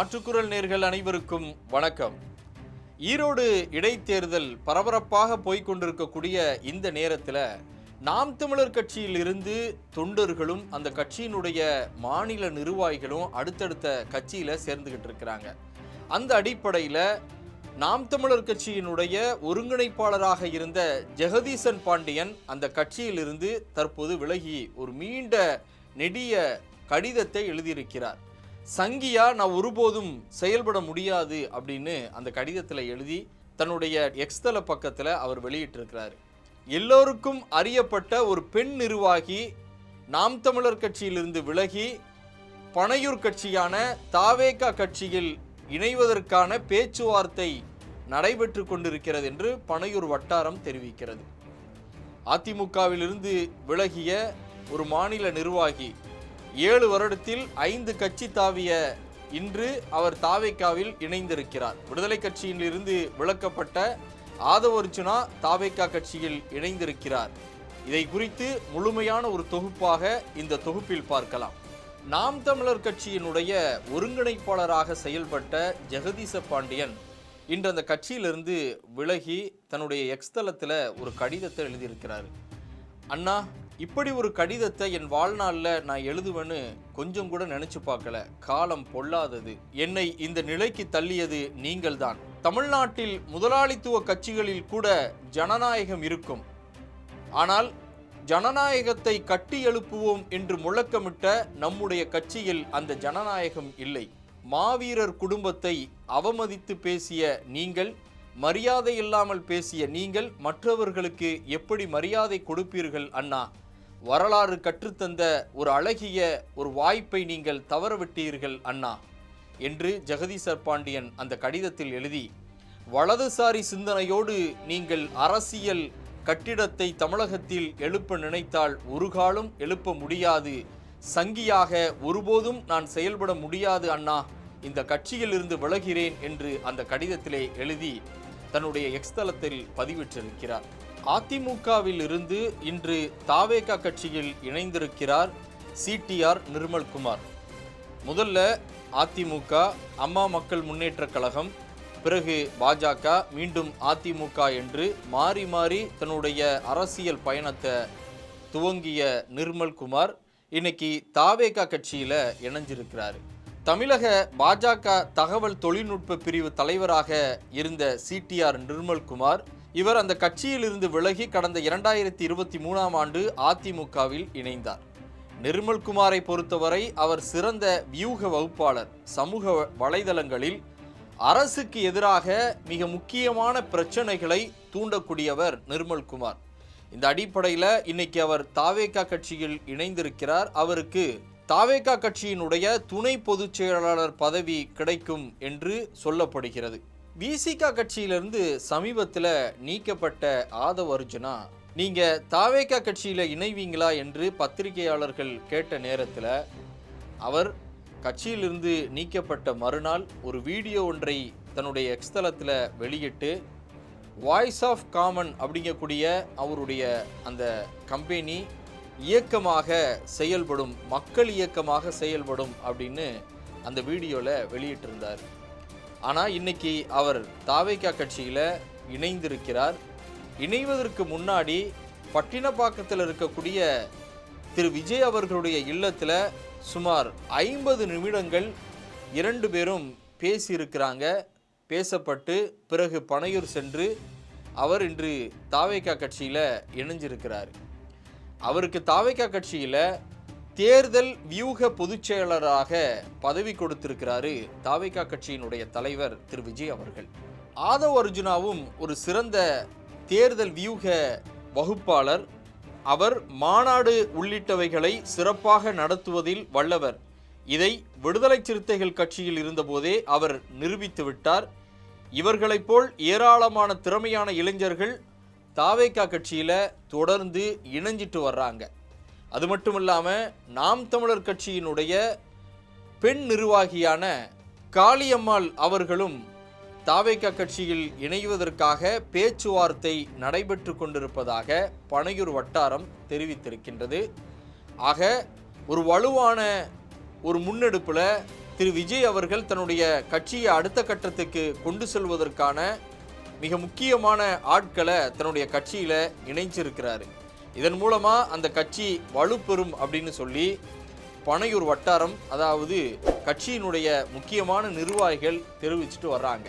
மாற்றுக்குரல் நேர்கள் அனைவருக்கும் வணக்கம். ஈரோடு இடைத்தேர்தல் பரபரப்பாக போய்க் கொண்டிருக்கக்கூடிய இந்த நேரத்தில் நாம் தமிழர் கட்சியிலிருந்து தொண்டர்களும் அந்த கட்சியினுடைய மாநில நிர்வாகிகளும் அடுத்தடுத்த கட்சியில் சேர்ந்துக்கிட்டு இருக்கிறாங்க. அந்த அடிப்படையில் நாம் தமிழர் கட்சியினுடைய ஒருங்கிணைப்பாளராக இருந்த ஜெகதீசன் பாண்டியன் அந்த கட்சியிலிருந்து தற்போது விலகி ஒரு மீண்ட நெடிய கடிதத்தை எழுதியிருக்கிறார். சங்கியா நான் ஒருபோதும் செயல்பட முடியாது அப்படின்னு அந்த கடிதத்தில் எழுதி தன்னுடைய எக்ஸ்தல பக்கத்தில் அவர் வெளியிட்டிருக்கிறார். எல்லோருக்கும் அறியப்பட்ட ஒரு பெண் நிர்வாகி நாம் தமிழர் கட்சியிலிருந்து விலகி பனையூர் கட்சியான தாவேகா கட்சியில் இணைவதற்கான பேச்சுவார்த்தை நடைபெற்று கொண்டிருக்கிறது என்று பனையூர் வட்டாரம் தெரிவிக்கிறது. அதிமுகவிலிருந்து விலகிய ஒரு மாநில நிர்வாகி ஏழு வருடத்தில் ஐந்து கட்சி தாவிய இன்று அவர் தாவேக்காவில் இணைந்திருக்கிறார். விடுதலை கட்சியில் இருந்து விலக்கப்பட்ட ஆதவர்ஜுனா தாவேக்கா கட்சியில் இணைந்திருக்கிறார். இதை குறித்து முழுமையான ஒரு தொகுப்பாக இந்த தொகுப்பில் பார்க்கலாம். நாம் தமிழர் கட்சியினுடைய ஒருங்கிணைப்பாளராக செயல்பட்ட ஜெகதீச பாண்டியன் இன்று அந்த கட்சியிலிருந்து விலகி தன்னுடைய எக்ஸ்தலத்தில் ஒரு கடிதத்தை எழுதியிருக்கிறார். அண்ணா இப்படி ஒரு கடிதத்தை என் வாழ்நாளில் நான் எழுதுவேன்னு கொஞ்சம் கூட நினைச்சு பார்க்கல. காலம் பொல்லாதது. என்னை இந்த நிலைக்கு தள்ளியது நீங்கள்தான். தமிழ்நாட்டில் முதலாளித்துவ கட்சிகளில் கூட ஜனநாயகம் இருக்கும். ஆனால் ஜனநாயகத்தை கட்டி எழுப்புவோம் என்று முழக்கமிட்ட நம்முடைய கட்சியில் அந்த ஜனநாயகம் இல்லை. மாவீரர் குடும்பத்தை அவமதித்து பேசிய நீங்கள் மரியாதை இல்லாமல் பேசிய நீங்கள் மற்றவர்களுக்கு எப்படி மரியாதை கொடுப்பீர்கள் அண்ணா? வரலாறு கற்றுத்தந்த ஒரு அழகிய ஒரு வாய்ப்பை நீங்கள் தவறவிட்டீர்கள் அண்ணா என்று ஜெகதீசர் பாண்டியன் அந்த கடிதத்தில் எழுதி வலதுசாரி சிந்தனையோடு நீங்கள் அரசியல் கட்டிடத்தை தமிழகத்தில் எழுப்ப நினைத்தால் ஒரு காலம் எழுப்ப முடியாது. சங்கியாக ஒருபோதும் நான் செயல்பட முடியாது அண்ணா. இந்த கட்சியில் இருந்து விலகிறேன் என்று அந்த கடிதத்திலே எழுதி தன்னுடைய எக்ஸ்தலத்தில் பதிவிட்டிருக்கிறார். அதிமுகவில் இருந்து இன்று தாவேகா கட்சியில் இணைந்திருக்கிறார் சிடிஆர் நிர்மல்குமார். முதல்ல அதிமுக அம்மா மக்கள் முன்னேற்ற கழகம் பிறகு பாஜக மீண்டும் அதிமுக என்று மாறி மாறி தன்னுடைய அரசியல் பயணத்தை துவங்கிய நிர்மல்குமார் இன்னைக்கு தாவேகா கட்சியில் இணைஞ்சிருக்கிறார். தமிழக பாஜக தகவல் தொழில்நுட்ப பிரிவு தலைவராக இருந்த சிடிஆர் நிர்மல்குமார் இவர் அந்த கட்சியில் இருந்து விலகி கடந்த இரண்டாயிரத்தி இருபத்தி மூணாம் ஆண்டு அதிமுகவில் இணைந்தார். நிர்மல்குமாரை பொறுத்தவரை அவர் சிறந்த வியூக வகுப்பாளர். சமூக வலைதளங்களில் அரசுக்கு எதிராக மிக முக்கியமான பிரச்சனைகளை தூண்டக்கூடியவர் நிர்மல்குமார். இந்த அடிப்படையில் இன்னைக்கு அவர் தாவேகா கட்சியில் இணைந்திருக்கிறார். அவருக்கு தாவேகா கட்சியினுடைய துணை பொதுச் செயலாளர் பதவி கிடைக்கும் என்று சொல்லப்படுகிறது. விசிகா கட்சியிலிருந்து சமீபத்தில் நீக்கப்பட்ட ஆதவ் அர்ஜுனா நீங்கள் தாவேகா கட்சியில் இணைவீங்களா என்று பத்திரிகையாளர்கள் கேட்ட நேரத்தில் அவர் கட்சியிலிருந்து நீக்கப்பட்ட மறுநாள் ஒரு வீடியோ ஒன்றை தன்னுடைய எக்ஸ்தலத்தில் வெளியிட்டு வாய்ஸ் ஆஃப் காமன் அப்படிங்கக்கூடிய அவருடைய அந்த கம்பெனி இயக்கமாக செயல்படும் மக்கள் இயக்கமாக செயல்படும் அப்படின்னு அந்த வீடியோவில் வெளியிட்டிருந்தார். ஆனால் இன்னைக்கு அவர் தாவேக்கா கட்சியில் இணைந்திருக்கிறார். இணைவதற்கு முன்னாடி பட்டினப்பாக்கத்தில் இருக்கக்கூடிய திரு விஜய் அவர்களுடைய இல்லத்தில் சுமார் ஐம்பது நிமிடங்கள் இரண்டு பேரும் பேசியிருக்கிறாங்க. பேசப்பட்டு பிறகு பனையூர் சென்று அவர் இன்று தாவேக்கா கட்சியில் இணைஞ்சிருக்கிறார். அவருக்கு தாவேக்கா கட்சியில் தேர்தல் வியூக பொதுச் செயலராக பதவி கொடுத்திருக்கிறாரு தாவேக்கா கட்சியினுடைய தலைவர் திரு விஜய் அவர்கள். ஆதவ் அர்ஜுனாவும் ஒரு சிறந்த தேர்தல் வியூக வகுப்பாளர். அவர் மாநாடு உள்ளிட்டவைகளை சிறப்பாக நடத்துவதில் வல்லவர். இதை விடுதலை சிறுத்தைகள் கட்சியில் இருந்தபோதே அவர் நிரூபித்து விட்டார். இவர்களைப் போல் ஏராளமான திறமையான இளைஞர்கள் தாவேக்கா கட்சியில் தொடர்ந்து இணைஞ்சிட்டு வர்றாங்க. அது மட்டும் இல்லாமல் நாம் தமிழர் கட்சியினுடைய பெண் நிர்வாகியான காளியம்மாள் அவர்களும் தாவேக்கா கட்சியில் இணைவதற்காக பேச்சுவார்த்தை நடைபெற்று கொண்டிருப்பதாக பனையூர் வட்டாரம் தெரிவித்திருக்கின்றது. ஆக ஒரு வலுவான ஒரு முன்னெடுப்பில் திரு விஜய் அவர்கள் தன்னுடைய கட்சியை அடுத்த கட்டத்துக்கு கொண்டு செல்வதற்கான மிக முக்கியமான ஆட்களை தன்னுடைய கட்சியில் இணைஞ்சிருக்கிறாரு. இதன் மூலமாக அந்த கட்சி வலுப்பெறும் அப்படின்னு சொல்லி பனையூர் வட்டாரம் அதாவது கட்சியினுடைய முக்கியமான நிர்வாகிகள் தெரிவிச்சுட்டு வர்றாங்க.